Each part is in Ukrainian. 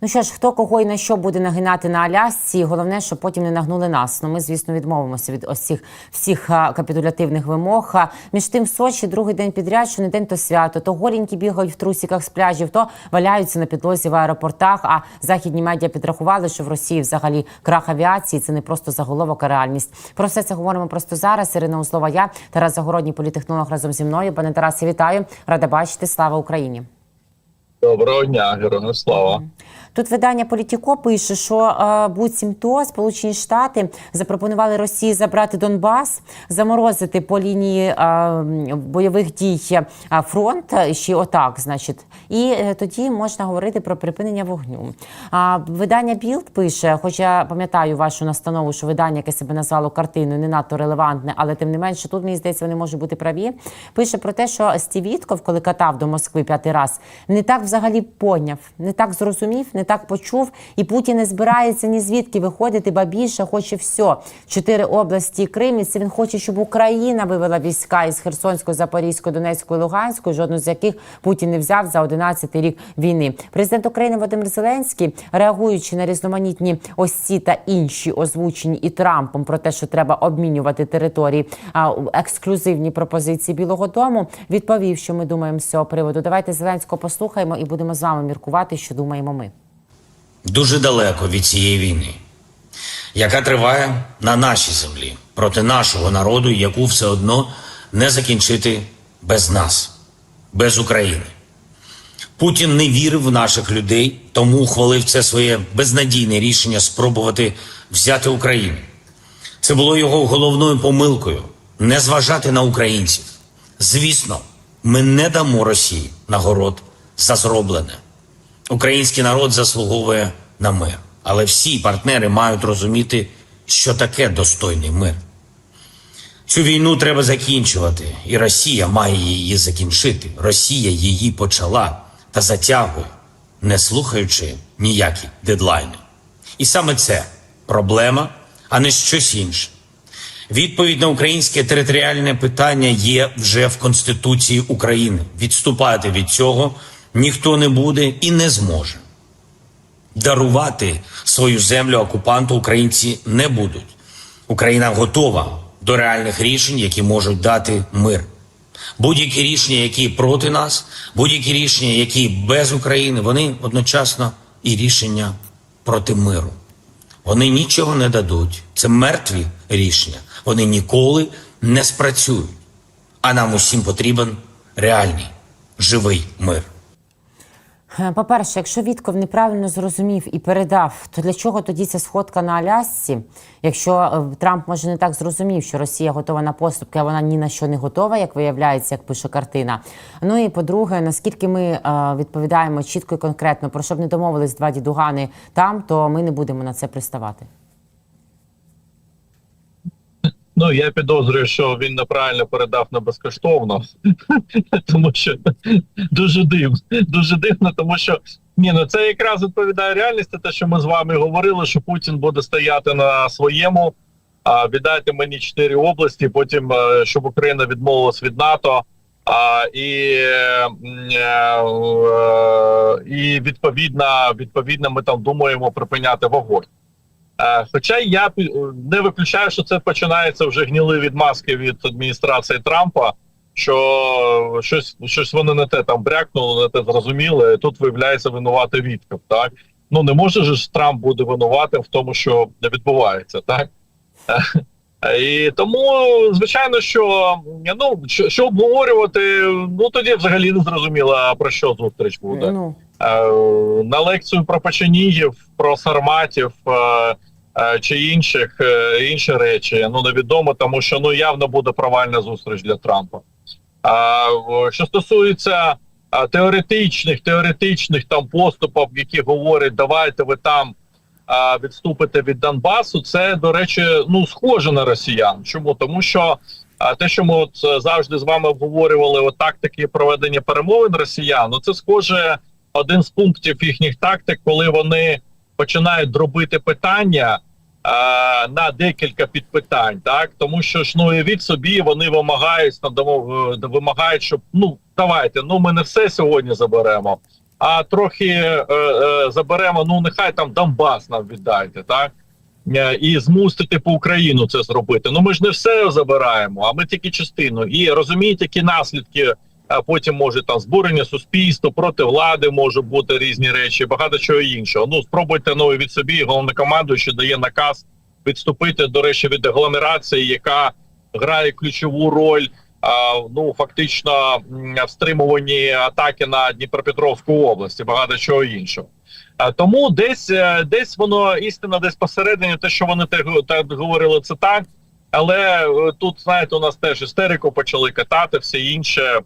Ну що ж, хто кого і на що буде нагинати на Алясці, головне, щоб потім не нагнули нас. Ну ми, звісно, відмовимося від ось цих всіх капітулятивних вимог. Між тим, в Сочі другий день підряд, що не день, то свято. То голенькі бігають в трусіках з пляжів, то валяються на підлозі в аеропортах. А західні медіа підрахували, що в Росії взагалі крах авіації це не просто заголовок, а реальність. Про все це говоримо просто зараз. Ірина Услова, я Тарас Загородній, політехнолог разом зі мною. Пане Тарасе, вітаю. Рада бачити. Слава Україні. Доброго дня, героям слава. Тут видання Політіко пише, що е, буцімто Сполучені Штати запропонували Росії забрати Донбас, заморозити по лінії е, бойових дій е, фронт. Ще отак, значить, і тоді можна говорити про припинення вогню. Видання Білд пише, хоч я пам'ятаю вашу настанову, що видання, яке себе назвало картиною, не надто релевантне, але тим не менше, тут мені здається, вони можуть бути праві. Пише про те, що Стів Вітков, коли катав до Москви п'ятий раз, не так взагалі поняв, не так зрозумів, не так почув. І Путін не збирається ні звідки виходити, ба більше хоче все. Чотири області Крим. Це він хоче, щоб Україна вивела війська із Херсонської, Запорізької, Донецької, Луганської, жодну з яких Путін не взяв за 11 рік війни. Президент України Володимир Зеленський, реагуючи на різноманітні ось ці та інші озвучені і Трампом про те, що треба обмінювати території, а ексклюзивні пропозиції Білого Дому, відповів, що ми думаємо з цього приводу. Давайте Зеленського послухаємо і будемо з вами міркувати, що думаємо ми. Дуже далеко від цієї війни, яка триває на нашій землі проти нашого народу, яку все одно не закінчити без нас, без України. Путін не вірив в наших людей, тому ухвалив це своє безнадійне рішення спробувати взяти Україну. Це було його головною помилкою не зважати на українців. Звісно, ми не дамо Росії нагород за зроблене. Український народ заслуговує на мир, але всі партнери мають розуміти, що таке достойний мир. Цю війну треба закінчувати, і Росія має її закінчити. Росія її почала та затягує, не слухаючи ніякі дедлайни. І саме це проблема, а не щось інше. Відповідь на українське територіальне питання є вже в Конституції України. Відступати від цього ніхто не буде і не зможе. Дарувати свою землю окупанту українці не будуть. Україна готова до реальних рішень, які можуть дати мир. Будь-які рішення, які проти нас, будь-які рішення, які без України, вони одночасно і рішення проти миру. Вони нічого не дадуть. Це мертві рішення. Вони ніколи не спрацюють. А нам усім потрібен реальний, живий мир. Е, По-перше, якщо Вітков неправильно зрозумів і передав, то для чого тоді ця сходка на Алясці? Якщо е, Трамп може не так зрозумів, що Росія готова на поступки, а вона ні на що не готова, як виявляється, як пише картина. Ну і по-друге, наскільки ми е, відповідаємо чітко і конкретно, про щоб не домовились два дідугани там, то ми не будемо на це приставати. Ну я підозрюю, що він неправильно передав на безкоштовно, тому що дуже дивно, дуже дивно, тому що ні, ну це якраз відповідає реальності. Те, що ми з вами говорили, що Путін буде стояти на своєму. А віддайте мені чотири області, потім е, щоб Україна відмовилась від НАТО. А, і, е, е, і відповідно, відповідно, ми там думаємо припиняти вогонь. Хоча я не виключаю, що це починається вже гніли відмазки від адміністрації Трампа, що щось щось вони не те там брякнули, не те зрозуміли. Тут виявляється винувати Вітков. Так ну не може ж Трамп бути винуватим в тому, що не відбувається, так. Е, І тому, звичайно, що ну що, обговорювати, ну тоді взагалі не зрозуміло про що зустріч буде. Е, на лекцію про печенігів, про сарматів е, е, чи інших інші речі. Ну невідомо, тому що ну явно буде провальна зустріч для Трампа. Що стосується теоретичних, теоретичних там поступів, які говорять, давайте ви там відступите від Донбасу, це до речі, ну схоже на росіян. Чому тому, що те, що ми от завжди з вами обговорювали, от тактики проведення перемовин росіян, ну це схоже один з пунктів їхніх тактик, коли вони починають дробити питання а, на декілька підпитань, так тому що ж ну від собі вони вимагають надамо е, вимагають, щоб ну давайте, ну ми не все сьогодні заберемо. а трохи е, е, заберемо. Ну нехай там Донбас нам віддайте, так Е, і змусити типу Україну це зробити. Ну ми ж не все забираємо, а ми тільки частину. І розумієте, які наслідки. А потім може там збурення суспільства проти влади може бути різні речі, багато чого іншого. Ну спробуйте ну від собі головнокомандуючий дає наказ відступити до речі від агломерації, яка грає ключову роль. Ну фактично в стримуванні атаки на Дніпропетровську область і багато чого іншого. Тому десь е, десь воно істина, десь посередині, те, що вони так говорили, це так. Але е, тут, знаєте, у нас теж істерику почали катати, все інше.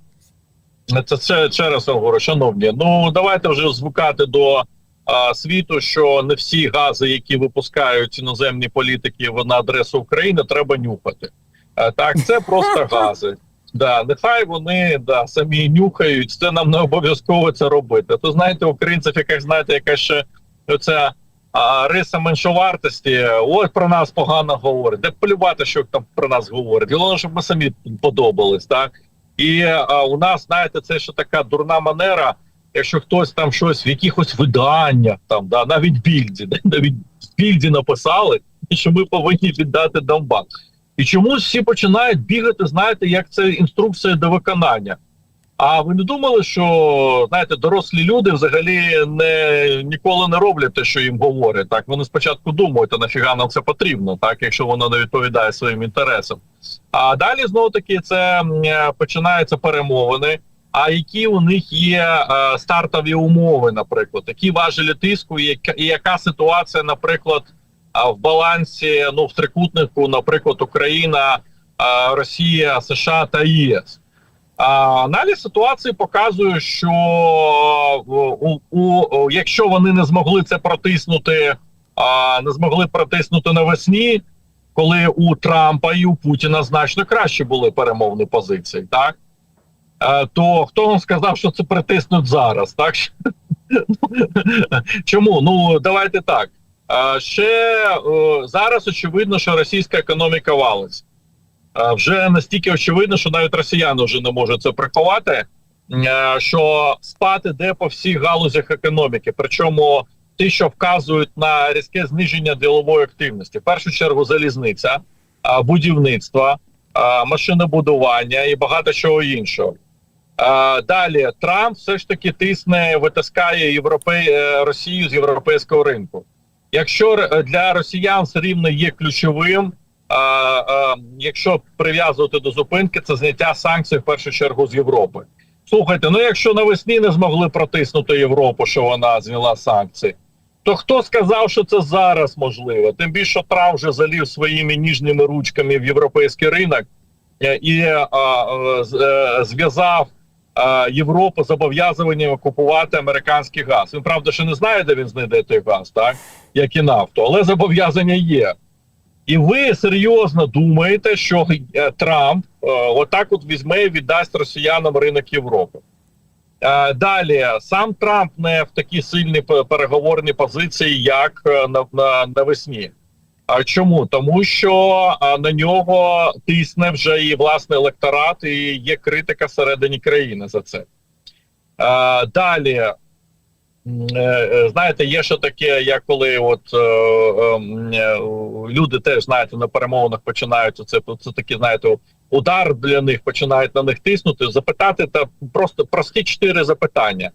Це, це ще раз говорю, шановні. Ну давайте вже звикати до а, світу, що не всі гази, які випускають іноземні політики в- на адресу України, треба нюхати. А, так, це просто гази. Да, нехай вони да самі нюхають. Це нам не обов'язково це робити. То знаєте, українців, якась знаєте, яка ще оця а, риса меншовартості. Ось про нас погано говорить. Де плювати, що там про нас говорять. Головне, щоб ми самі подобались, так. І а, у нас, знаєте, це ще така дурна манера. Якщо хтось там щось в якихось виданнях, там да навіть більді, навіть більді написали, що ми повинні віддати Донбас. І чомусь всі починають бігати, знаєте, як це інструкція до виконання. А ви не думали, що знаєте, дорослі люди взагалі не ніколи не роблять те, що їм говорять. Так вони спочатку думають, а нафіга нам це потрібно, так якщо воно не відповідає своїм інтересам. А далі знову таки це е, починаються перемовини. А які у них є е, стартові умови, наприклад, які важелі тиску, і яка, і яка ситуація, наприклад, в балансі ну в трикутнику, наприклад, Україна, а, Росія, США та ЄС. А, аналіз ситуації показує, що у, у, у, якщо вони не змогли це протиснути, а, не змогли протиснути навесні, коли у Трампа і у Путіна значно краще були перемовні позиції, так? Е, то хто вам сказав, що це притиснуть зараз? Так чому? Ну давайте так. Е, ще е, зараз очевидно, що російська економіка валиться. Вже настільки очевидно, що навіть росіяни вже не можуть це приховати. е, Що спад іде по всіх галузях економіки, причому ті, що вказують на різке зниження ділової активності, в першу чергу залізниця, будівництво, машинобудування і багато чого іншого. Далі Трамп все ж таки тисне, витискає Європей... е, Росію з європейського ринку. Якщо для росіян все рівно є ключовим, якщо прив'язувати до зупинки, це зняття санкцій в першу чергу з Європи. Слухайте, ну якщо навесні не змогли протиснути Європу, що вона зняла санкції, то хто сказав, що це зараз можливо? Тим більше що Трамп вже залів своїми ніжними ручками в європейський ринок е, і а, е, зв'язав Європу зобов'язуваннями купувати американський газ. Він правда ще не знає, де він знайде той газ, так як і нафту, але зобов'язання є. І ви серйозно думаєте, що е, Трамп е, отак от візьме і віддасть росіянам ринок Європи? Е, Далі сам Трамп не в такій сильній пе- переговорній позиції, як на, на, навесні. А чому? Тому що на нього тисне вже і власний електорат, і є критика всередині країни за це. Далі, знаєте, є ще таке, як коли от е, е, е, люди теж знаєте на перемовинах починають це, це такі, знаєте, удар для них починають на них тиснути, запитати та просто прості чотири запитання.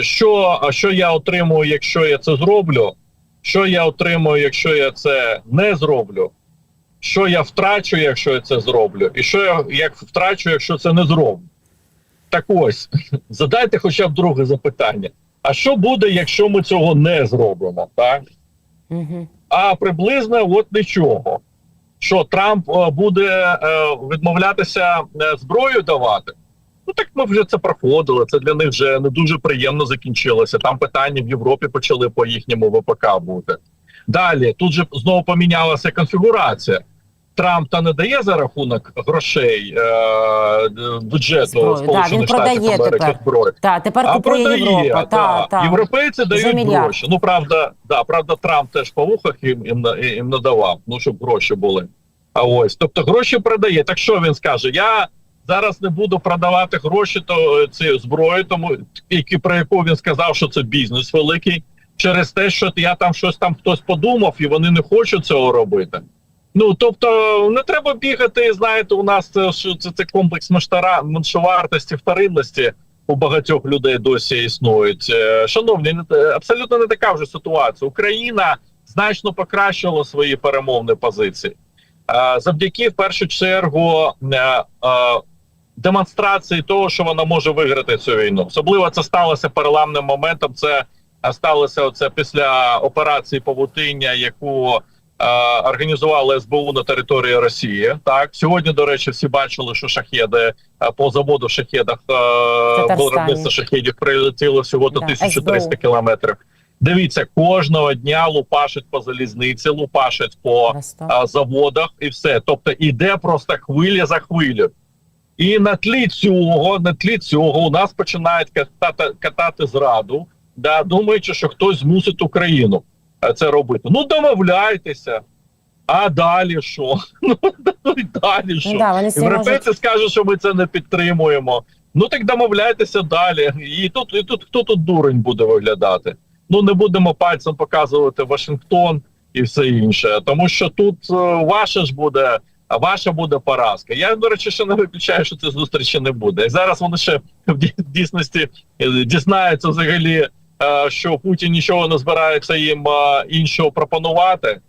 Що, що я отримую, якщо я це зроблю? Що я отримую, якщо я це не зроблю? Що я втрачу, якщо я це зроблю? І що я як втрачу, якщо це не зроблю? Так ось, задайте хоча б друге запитання. А що буде, якщо ми цього не зробимо? Так? Угу. а приблизно от нічого. Що Трамп е, буде е, відмовлятися е, зброю давати? Ну так ми вже це проходили. Це для них вже не дуже приємно закінчилося. Там питання в Європі почали по їхньому ВПК бути. Далі тут же знову помінялася конфігурація. Трамп та не дає за рахунок грошей е, бюджету Зброю, Сполучених він Штатів Америки тепер. зброю. Так, тепер А купує продає, Європа. Та, та. Європейці дають гроші. Ну правда, да, правда, Трамп теж по вухах їм, їм, їм надавав, ну щоб гроші були. А ось, тобто гроші продає. Так що він скаже? Я зараз не буду продавати гроші, то е, ці зброї, тому які про яку він сказав, що це бізнес великий, через те, що я там щось там хтось подумав, і вони не хочуть цього робити. Ну тобто не треба бігати. Знаєте, у нас це що це, це комплекс меншара, меншовартості, вторинності у багатьох людей досі існують. Е, Шановні, абсолютно не така вже ситуація. Україна значно покращила свої перемовні позиції. Е, Завдяки в першу чергу е, демонстрації того, що вона може виграти цю війну. Особливо це сталося переламним моментом. Це сталося оце після операції Павутиння, яку організували СБУ на території Росії. Так сьогодні, до речі, всі бачили, що шахеди е, по заводу в шахедах е, виробництво шахедів прилетіло всього до Да, 1300 СБУ. кілометрів. Дивіться, кожного дня лупашить по залізниці, лупашить по а, заводах і все. Тобто іде просто хвиля за хвилю. І на тлі цього, на тлі цього у нас починають катати, катати зраду, да, думаючи, що хтось змусить Україну е, це робити. Ну домовляйтеся. А далі що? Ну і далі що? Ну, да, Європейці можуть... скажуть, що ми це не підтримуємо. Ну так домовляйтеся далі. І тут, і тут хто тут дурень буде виглядати? Ну не будемо пальцем показувати Вашингтон і все інше, тому що тут е, ваше ж буде. А ваша буде поразка. Я до речі, ще не виключаю, що це зустрічі не буде. І зараз вони ще в ді- дійсності е, дізнаються взагалі, е, що Путін нічого не збирається їм е, іншого пропонувати.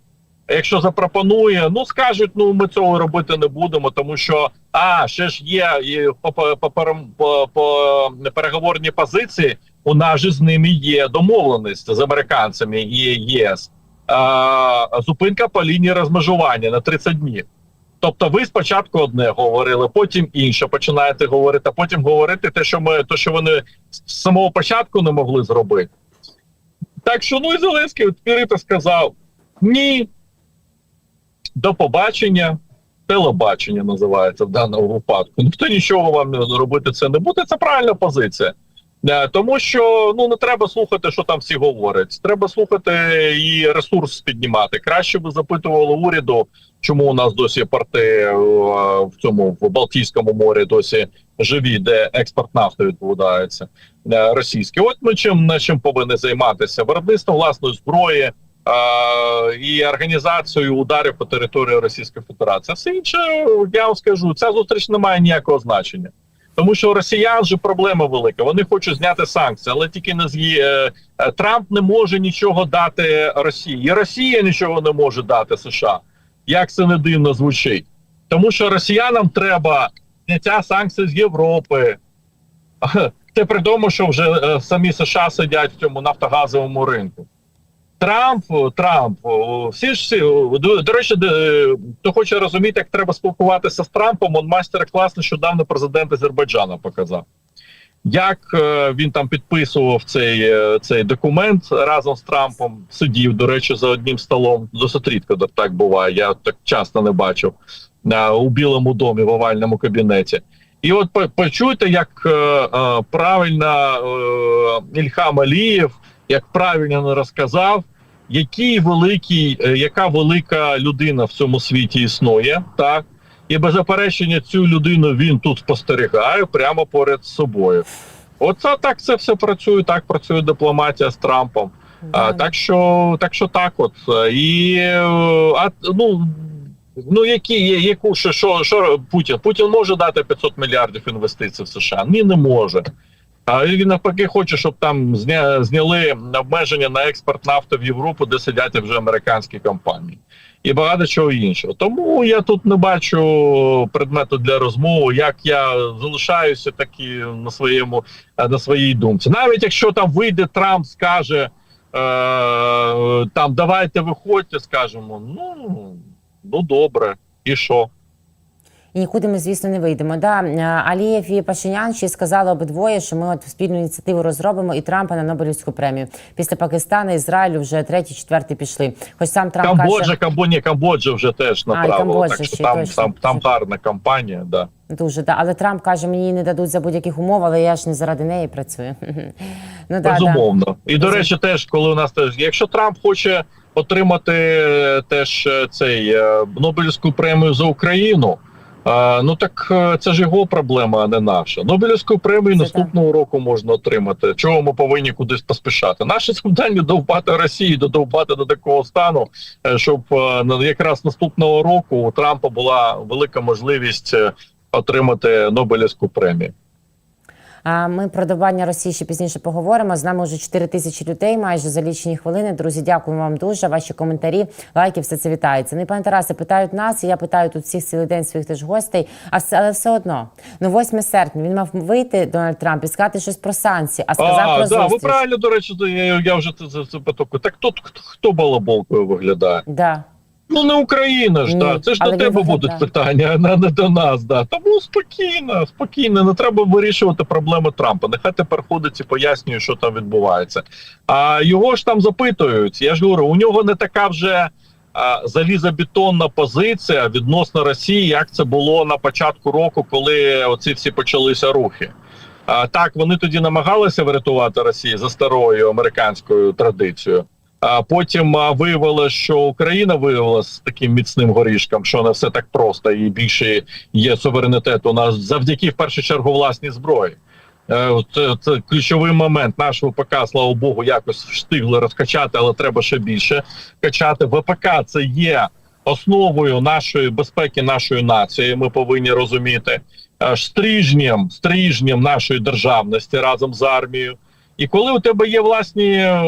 Якщо запропонує, ну скажуть, ну ми цього робити не будемо, тому що а ще ж є і по, по, по позиції. У нас же з ними є домовленість з американцями і ЄС. А, зупинка по лінії розмежування на 30 днів. Тобто, ви спочатку одне говорили, потім інше починаєте говорити, а потім говорити те, що ми то, що вони з самого початку не могли зробити. Так що ну і Зеленський відкрито сказав: ні, до побачення. Телебачення називається в даному випадку. Ніхто нічого вам робити це не буде. Це правильна позиція. Тому що ну не треба слухати, що там всі говорять. Треба слухати і ресурс піднімати. Краще би запитували уряду, чому у нас досі порти е, в цьому в Балтійському морі досі живі, де експорт нафти відбувається е, російський. От ми чим на чим повинні займатися? Виробництво власної зброї е, і організацією ударів по території Російської Федерації. Все інше, я вам скажу, ця зустріч не має ніякого значення. Тому що росіян же проблема велика. Вони хочуть зняти санкції, але тільки не з е, е, Трамп не може нічого дати Росії. І Росія нічого не може дати США. Як це не дивно звучить, тому що росіянам треба зняття санкцій з Європи. Те при тому, що вже е, самі США сидять в цьому нафтогазовому ринку. Трамп, Трамп, всі ж всі, до, до речі, е, хто хоче розуміти, як треба спілкуватися з Трампом, он майстер-клас нещодавно президент Азербайджану показав. Як е, він там підписував цей, е, цей документ разом з Трампом, сидів, до речі, за одним столом. Досить рідко так буває. Я так часто не бачив у Білому домі в овальному кабінеті. І от почуйте, як правильно Ільхам Алієв, як правильно розказав, який великий, е, яка велика людина в цьому світі існує, так і без заперечення цю людину він тут спостерігає прямо поряд з собою. Оце так це все працює. Так працює дипломатія з Трампом. А, так що так що так, от і а ну. Ну, які є, яку що, що, що Путін? Путін може дати 500 мільярдів інвестицій в США? Ні, не може. А він навпаки хоче, щоб там зня, зняли обмеження на експорт нафти в Європу, де сидять вже американські компанії, і багато чого іншого. Тому я тут не бачу предмету для розмови. Як я залишаюся такі на своєму е, на своїй думці. Навіть якщо там вийде Трамп, скаже е, там давайте виходьте, скажемо, ну, ну добре, і що? І нікуди ми, звісно, не вийдемо. Да, е, Алієв і Пашинян ще сказали обидвоє, що ми от спільну ініціативу розробимо і Трампа на Нобелівську премію. Після Пакистану, Ізраїлю вже третій, четвертий пішли. Хоч сам Трамп Камбоджа, каже, Камбоні, Камбоджа вже теж направила. Камбоджа так що ще, там, точно. там, там гарна кампанія, да. дуже да. Але Трамп каже, мені не дадуть за будь-яких умов, але я ж не заради неї працюю. ну да, да. Безумовно. І до речі, теж коли у нас теж, якщо Трамп хоче отримати е, теж е, цей Нобелівську премію за Україну, А, ну так е, це ж його проблема, а не наша. Нобелівську премію Це наступного року можна отримати. Чого ми повинні кудись поспішати? Наше завдання довбати Росії, додовбати до такого стану, е, щоб е, якраз наступного року у Трампа була велика можливість отримати Нобелівську премію. А Ми про добання Росії ще пізніше поговоримо. З нами вже 4 тисячі людей, майже за лічені хвилини. Друзі, дякуємо вам дуже. Ваші коментарі, лайки, все це вітається. Ну і пане Тарасе, питають нас, і я питаю тут всіх цілий день своїх теж гостей. А все, але все одно, ну 8 серпня він мав вийти Дональд Трамп і сказати щось про санкції, а сказав а, про да, ви правильно, до речі, я, я вже це, це, це потоку. Так хто, хто балаболкою виглядає? Да. Ну не Україна ж, Ні, да. це ж до тебе будуть питання, а не до нас. Да. Тому спокійно, спокійно, не треба вирішувати проблеми Трампа. Нехай тепер ходить і пояснює, що там відбувається. А його ж там запитують. Я ж говорю, у нього не така вже а, залізобетонна позиція відносно Росії, як це було на початку року, коли оці всі почалися рухи. А, так, вони тоді намагалися врятувати Росію за старою американською традицією. А потім виявилося, що Україна виявилася таким міцним горішком, що не все так просто, і більше є суверенітет у нас завдяки в першу чергу власній зброї. Е, Це, це ключовий момент. Наш ВПК, слава Богу, якось встигли розкачати, але треба ще більше качати. ВПК це є основою нашої безпеки, нашої нації. Ми повинні розуміти Е, стрижнем, стрижнем нашої державності разом з армією. І коли у тебе є власні е,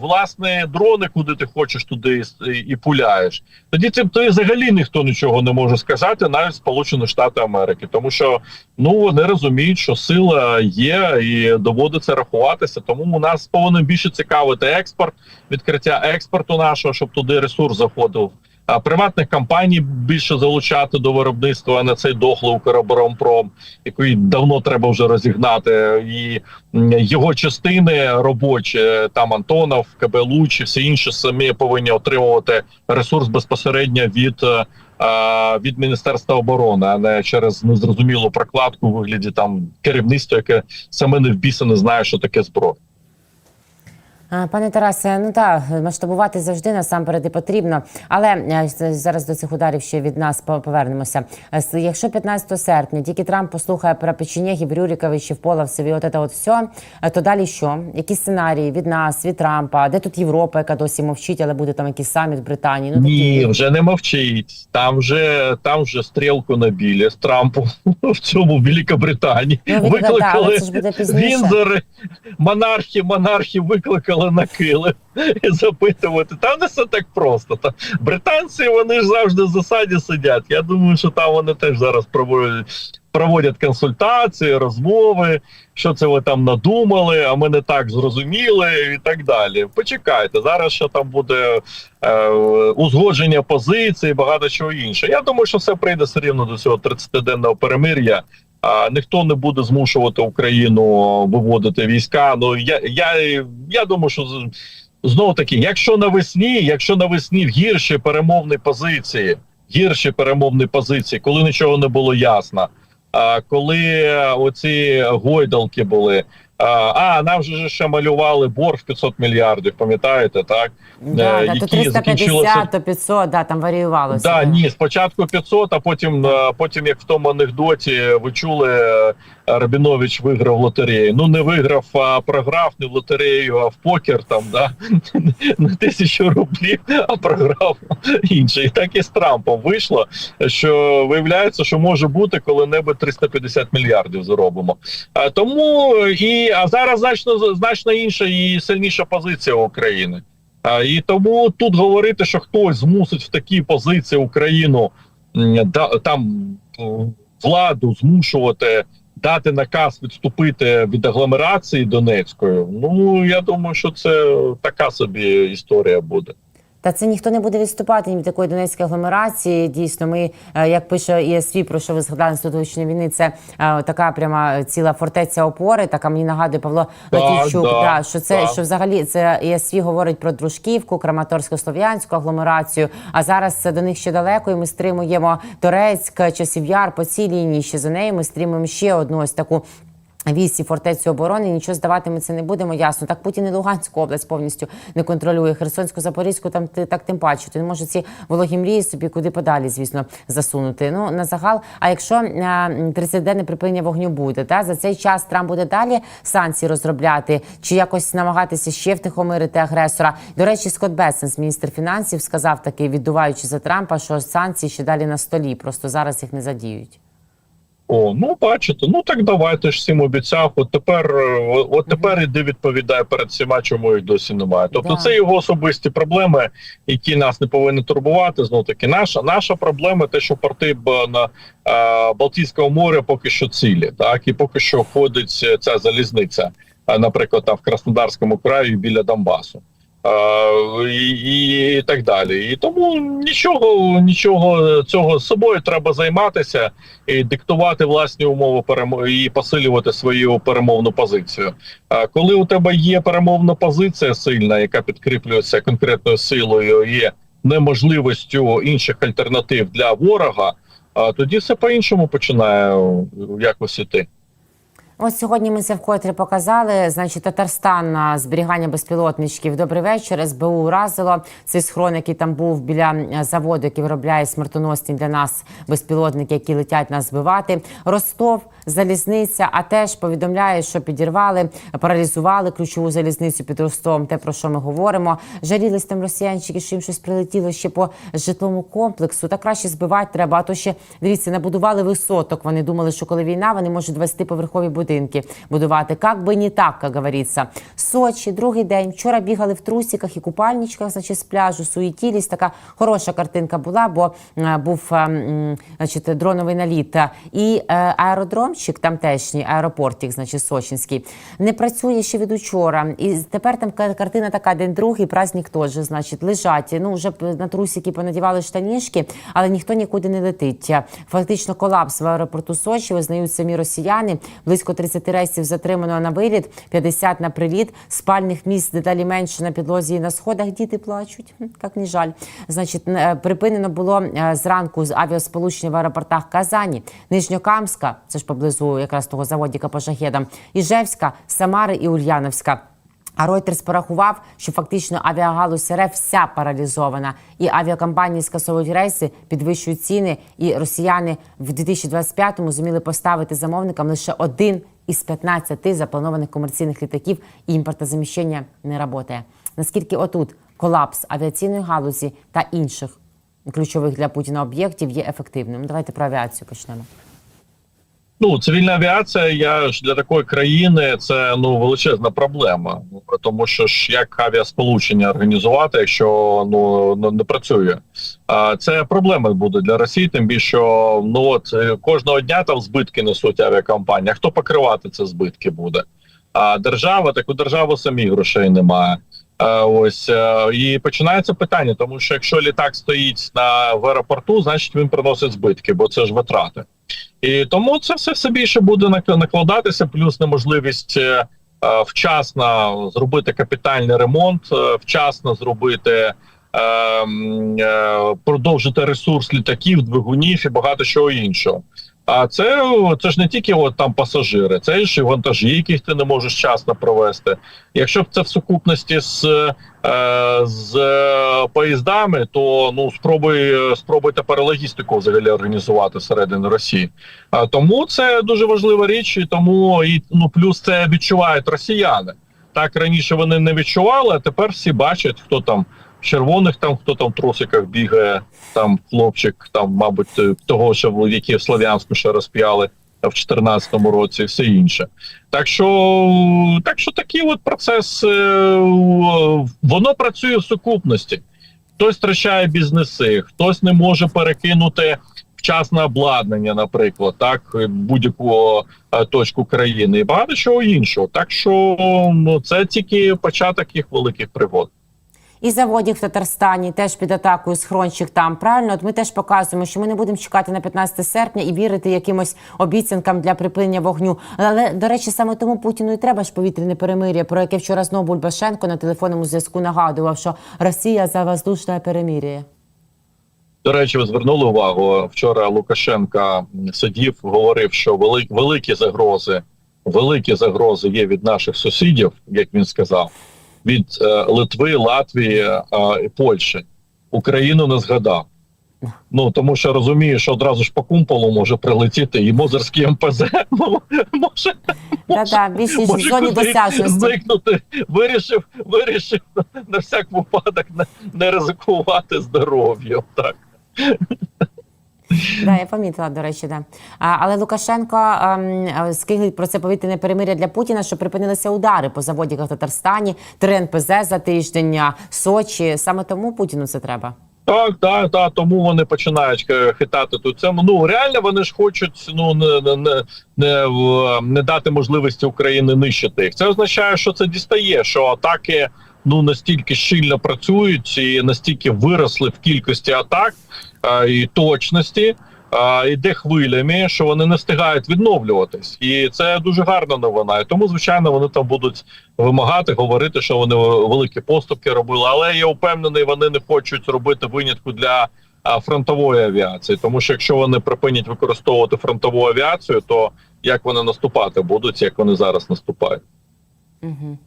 власні дрони, куди ти хочеш туди і пуляєш, тоді цим то взагалі ніхто нічого не може сказати, навіть Сполучені Штати Америки, тому що ну вони розуміють, що сила є і доводиться рахуватися. Тому у нас повинен більше цікавити експорт, відкриття експорту нашого, щоб туди ресурс заходив. А приватних компаній більше залучати до виробництва а не цей дохлий Укроборонпром, який давно треба вже розігнати, і його частини робочі, там Антонов, КБ Луч і всі інші самі повинні отримувати ресурс безпосередньо від. е, е, Від міністерства оборони, а не через незрозумілу прокладку у вигляді там керівництва, яке саме не в біса не знає, що таке зброя. Пане Тарасе, ну так, масштабувати завжди насамперед і потрібно. Але е, зараз до цих ударів ще від нас по- повернемося. Е, Якщо 15 серпня тільки Трамп послухає про печенєгів, Рюриковичів, Половців і от це от все, то далі що? Які сценарії від нас, від Трампа? Де тут Європа, яка досі мовчить, але буде там якийсь саміт в Британії? Ну Ні, вже не мовчить. Там вже там вже стрілку набілі з Трампу в цьому Великобританії. Ну, да, викликали але це ж буде пізніше. Вінзори, монархи, монархи викликали на кили і запитувати. Там не все так просто. Та британці вони ж завжди в засаді сидять. Я думаю, що там вони теж зараз проводять. Проводять консультації, розмови, що це ви там надумали, а ми не так зрозуміли, і так далі. Почекайте, зараз ще там буде е, узгодження позицій, багато чого інше. Я думаю, що все прийде все рівно до цього 30-денного перемир'я. Ніхто не буде змушувати Україну виводити війська. Ну я я, я думаю, що знову таки, якщо навесні, якщо навесні в гірші перемовні позиції, гірші перемовні позиції, коли нічого не було ясно. Коли оці гойдалки були, а, нам же ще малювали борг 500 мільярдів, пам'ятаєте, так? Да, Е, да, то які 350, закінчилися- то 500, да, там варіювалося. Да, ні, спочатку 500, а потім, е, потім як в тому анекдоті, ви чули, Рабінович виграв лотерею. Ну не виграв, а програв не в лотерею, а в покер там, да, на тисячу рублів, а програв інше. І так і з Трампом вийшло, що виявляється, що може бути коли-небудь 350 мільярдів заробимо. А тому і а зараз значно значно інша і сильніша позиція України. А, і тому тут говорити, що хтось змусить в такій позиції Україну да, там владу змушувати дати наказ відступити від агломерації Донецької. Ну я думаю, що це така собі історія буде. Та це ніхто не буде відступати ні від такої донецької агломерації. Дійсно, ми, е, як пише ЄСВ, про що ви згадали інститутичної війни, це е, така пряма ціла фортеця опори. Така мені нагадує Павло Так, Латівчук. да, да, що це так. що взагалі це ЄСВ говорить про Дружківку, Краматорсько-Слов'янську агломерацію. А зараз це до них ще далеко. І ми стримуємо Торецьк, Часів Яр по цій лінії. Ще за нею ми стримуємо ще одну ось таку. Вісі фортецю оборони нічого здавати ми це не будемо. Ясно. Так Путін і Луганську область повністю не контролює. Херсонську, Запорізьку там ти- так тим паче. Він може ці вологі мрії собі куди подалі, звісно, засунути. Ну на загал. А якщо 30-денне припинення вогню буде, та за цей час Трамп буде далі санкції розробляти чи якось намагатися ще втихомирити агресора. До речі, Скотт Бесенс, міністр фінансів, сказав таки, віддуваючи за Трампа, що санкції ще далі на столі. Просто зараз їх не задіють. О, ну бачите, ну так давайте ж всім обіцяв. От тепер, е, от- тепер іди відповідає перед всіма, чому їх досі немає. Тобто, Да. це його особисті проблеми, які нас не повинні турбувати. Знов таки, наша наша проблема, те, що порти на е, Балтійського моря поки що цілі, так і поки що ходить е, ця залізниця, е, наприклад, там в Краснодарському краї біля Донбасу. І, і так далі. І тому нічого, нічого цього з собою треба займатися і диктувати власні умови перемо... і посилювати свою перемовну позицію. А коли у тебе є перемовна позиція сильна, яка підкріплюється конкретною силою, є неможливістю інших альтернатив для ворога, а тоді все по-іншому починає якось іти. Ось сьогодні ми це вкотре показали. Значить, Татарстан на зберігання безпілотничків. Добрий вечір. СБУ уразило цей схрон, який там був біля заводу, який виробляє смертоносні для нас безпілотники, які летять нас збивати. Ростов, залізниця, а теж повідомляє, що підірвали, паралізували ключову залізницю під Ростовом. Те про що ми говоримо. Жалілись там росіянчики, що їм щось прилетіло ще по житловому комплексу. Та краще збивати треба. А то ще дивіться, набудували висоток. Вони думали, що коли війна, вони можуть 20-поверхові будинки будувати. Как би не так, як говориться. Сочі, другий день. Вчора бігали в трусиках і купальничках, значить, з пляжу, суетілись. Така хороша картинка була, бо е, був е, значить, дроновий наліт. І е, аеродромчик тамтешній, аеропортик, значить, Сочинський, не працює ще від учора. І тепер там картина така, день другий, праздник теж, значить, лежать. Ну, вже на трусики понадівали штанішки, але ніхто нікуди не летить. Фактично колапс в аеропорту Сочі визнають самі росіяни. Близько 30 рейсів затримано на виліт, 50 на приліт. Спальних місць дедалі менше на підлозі і на сходах. Діти плачуть. Як не жаль. Значить, е, припинено було е, зранку з авіасполучення в аеропортах Казані, Нижньокамська, це ж поблизу якраз того заводіка по шахедам, Іжевська, Самари і Ульяновська. А Reuters порахував, що фактично авіагалузь РФ вся паралізована, і авіакомпанії скасовують рейси, підвищують ціни. І росіяни в 2025-му зуміли поставити замовникам лише один із 15 запланованих комерційних літаків. І імпортозаміщення не працює. Наскільки отут колапс авіаційної галузі та інших ключових для Путіна об'єктів є ефективним? Давайте про авіацію почнемо. Ну, цивільна авіація, я ж для такої країни це ну величезна проблема. Тому що ж як авіасполучення організувати, якщо ну ну, не працює. А це проблема буде для Росії, тим більше ну от е, кожного дня там збитки несуть авіакомпанії. А хто покривати ці збитки буде? А держава, так у держави самі грошей немає. Ось е, і починається питання, тому що якщо літак стоїть на в аеропорту, значить він приносить збитки, бо це ж витрати. І тому це все все більше буде накладатися, плюс неможливість е, е, вчасно зробити капітальний ремонт, е, вчасно зробити. Продовжити ресурс літаків, двигунів і багато чого іншого. А це, це ж не тільки от там пасажири, це ж і вантажі, яких ти не можеш вчасно провести. Якщо б це в сукупності з, е, з е, поїздами, то ну спробуй спробуй тепер логістику взагалі організувати всередині Росії. А тому це дуже важлива річ, і тому і ну плюс це відчувають росіяни. Так раніше вони не відчували, а тепер всі бачать, хто там червоних, там хто там в трусиках бігає, там хлопчик, там, мабуть, е, того, що в які Слов'янську ще розп'яли в 2014 році, все інше. Так що, так що такий от процес е, воно працює в сукупності. Хтось втрачає бізнеси, хтось не може перекинути вчасне обладнання, наприклад, так будь-яку е, точку країни і багато чого іншого. Так що ну, це тільки початок їх великих пригод. І заводів в Татарстані теж під атакою схрончик там. Правильно, от ми теж показуємо, що ми не будемо чекати на 15 серпня і вірити якимось обіцянкам для припинення вогню. Але до речі, саме тому Путіну і треба ж повітряне перемир'я, про яке вчора знову Бульбашенко на телефонному зв'язку нагадував, що Росія за воздушне перемир'я. До речі, ви звернули увагу вчора. Лукашенка сидів, говорив, що великі загрози великі загрози є від наших сусідів, як він сказав, від е, Литви, Латвії е, і Польщі. Україну не згадав. Ну тому що розуміє, що одразу ж по кумполу може прилетіти і Мозерський МПЗ може зоні зникнути. Вирішив, вирішив на всяк випадок не, не ризикувати здоров'ям. Так. Да, я помітила, до речі, да. А, але Лукашенко ем, е, скиглить про це повітряне перемиря для Путіна, що припинилися удари по заводіках в Татарстані, три НПЗ за тиждень, Сочі. Саме тому Путіну це треба. Так, так, так, тому вони починають е, хитати тут цьому. Ну реально вони ж хочуть ну не, не, не, не дати можливості України нищити їх. Це означає, що це дістає, що атаки ну настільки щільно працюють і настільки виросли в кількості атак а, і точності. А, іде хвилями, що вони не встигають відновлюватись, і це дуже гарна новина. І тому, звичайно, вони там будуть вимагати, говорити, що вони великі поступки робили. Але я впевнений, вони не хочуть робити винятку для а, фронтової авіації. Тому що якщо вони припинять використовувати фронтову авіацію, то як вони наступати будуть, як вони зараз наступають. Угу.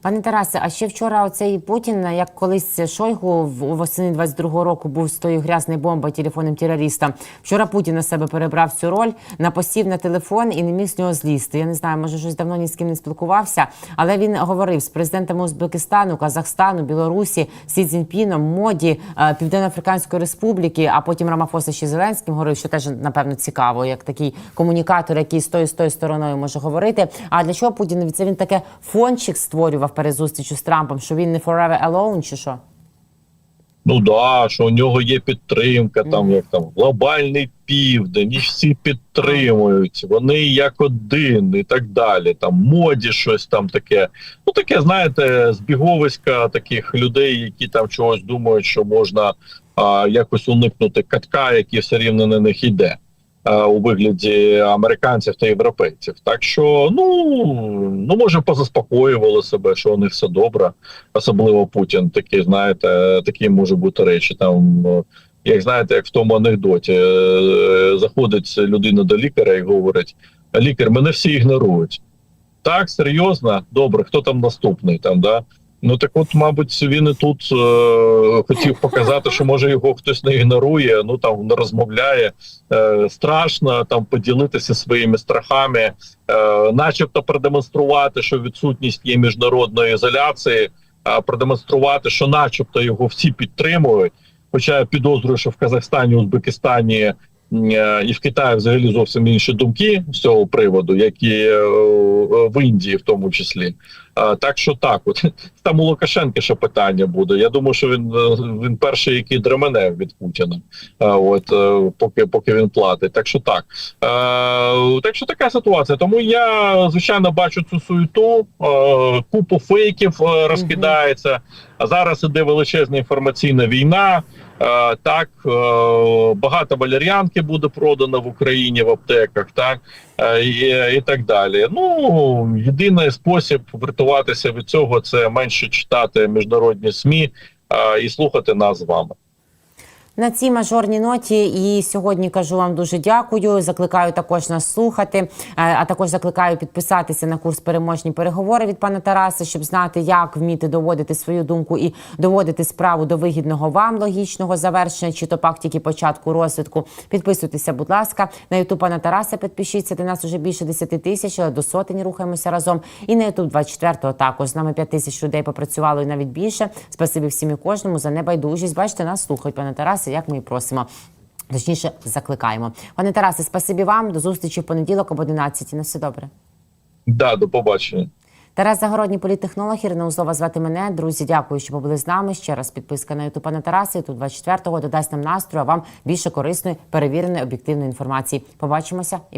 Пане Тарасе, а ще вчора оцей Путін, як колись Шойгу восени 22-го року був з тою грязною бомбою телефонним терористом. Вчора Путін на себе перебрав цю роль, напосів на телефон і не міг з нього злізти. Я не знаю, може щось давно ні з ким не спілкувався, але він говорив з президентами Узбекистану, Казахстану, Білорусі, Сі Цзіньпіном, Моді, е, Південно-Африканської Республіки, а потім Рамафоса ще Зеленським говорив, що теж напевно цікаво, як такий комунікатор, який з тою з тою стороною може говорити. А для чого Путін це він таке фончик створював перед зустрічю з Трампом, що він не forever alone, чи що? Ну да, що у нього є підтримка, там як там глобальний південь, і всі підтримують. Вони як один і так далі. Там моді щось там таке. Ну таке, знаєте, збіговиська таких людей, які там чогось думають, що можна а, якось уникнути катка, який все рівно на них йде. А, У вигляді американців та європейців, так що ну ну може позаспокоювали себе, що у них все добре, особливо Путін. Такі знаєте, такі може бути речі. Там е, як знаєте, як в тому анекдоті е, заходить людина до лікаря і говорить: лікар, мене всі ігнорують. Так, серйозно, добре, хто там наступний там, да? Ну так от, мабуть, він і тут е, хотів показати, що може його хтось не ігнорує, ну там не розмовляє. Е, страшно там поділитися своїми страхами, е, начебто продемонструвати, що відсутність є міжнародної ізоляції, а продемонструвати, що, начебто, його всі підтримують. Хоча я підозрюю, що в Казахстані, Узбекистані е, і в Китаї взагалі зовсім інші думки з цього приводу, як і е, в Індії, в тому числі. Так що так, от там у Лукашенка ще питання буде. Я думаю, що він е, він перший, який дремене від Путіна. От е, поки поки він платить. Так що так. Е, так що така ситуація. Тому я звичайно бачу цю суету, е, купу фейків е, розкидається. А зараз іде величезна інформаційна війна. Е, так е, багато валеріанки буде продано в Україні в аптеках, так е, і, і так далі. Ну єдиний спосіб врятуватися від цього це менше читати міжнародні змі е, і слухати нас з вами. На цій мажорній ноті і сьогодні кажу вам дуже дякую. Закликаю також нас слухати, е, а також закликаю підписатися на курс переможні переговори від пана Тараса, щоб знати, як вміти доводити свою думку і доводити справу до вигідного вам логічного завершення, чи то пак тільки початку розвитку. Підписуйтеся, будь ласка, на ютуб пана Тараса. Підпишіться. Де нас уже більше 10 тисяч, але до сотень рухаємося разом. І на ютуб 24-го також з нами 5 тисяч людей попрацювало і навіть більше. Спасибі всім і кожному за небайдужість. Бачите, нас слухають, пане Тарасе, як ми і просимо. Точніше, закликаємо. Пане Тарасе, спасибі вам. До зустрічі в понеділок об 11. На все добре. Да, до побачення. Тарас Загородній політтехнолог, Ірина Узова звати мене. Друзі, дякую, що побули з нами. Ще раз підписка на ютуб пана Тараса. Тут 24-го додасть нам настрою, а вам більше корисної, перевіреної, об'єктивної інформації. Побачимося і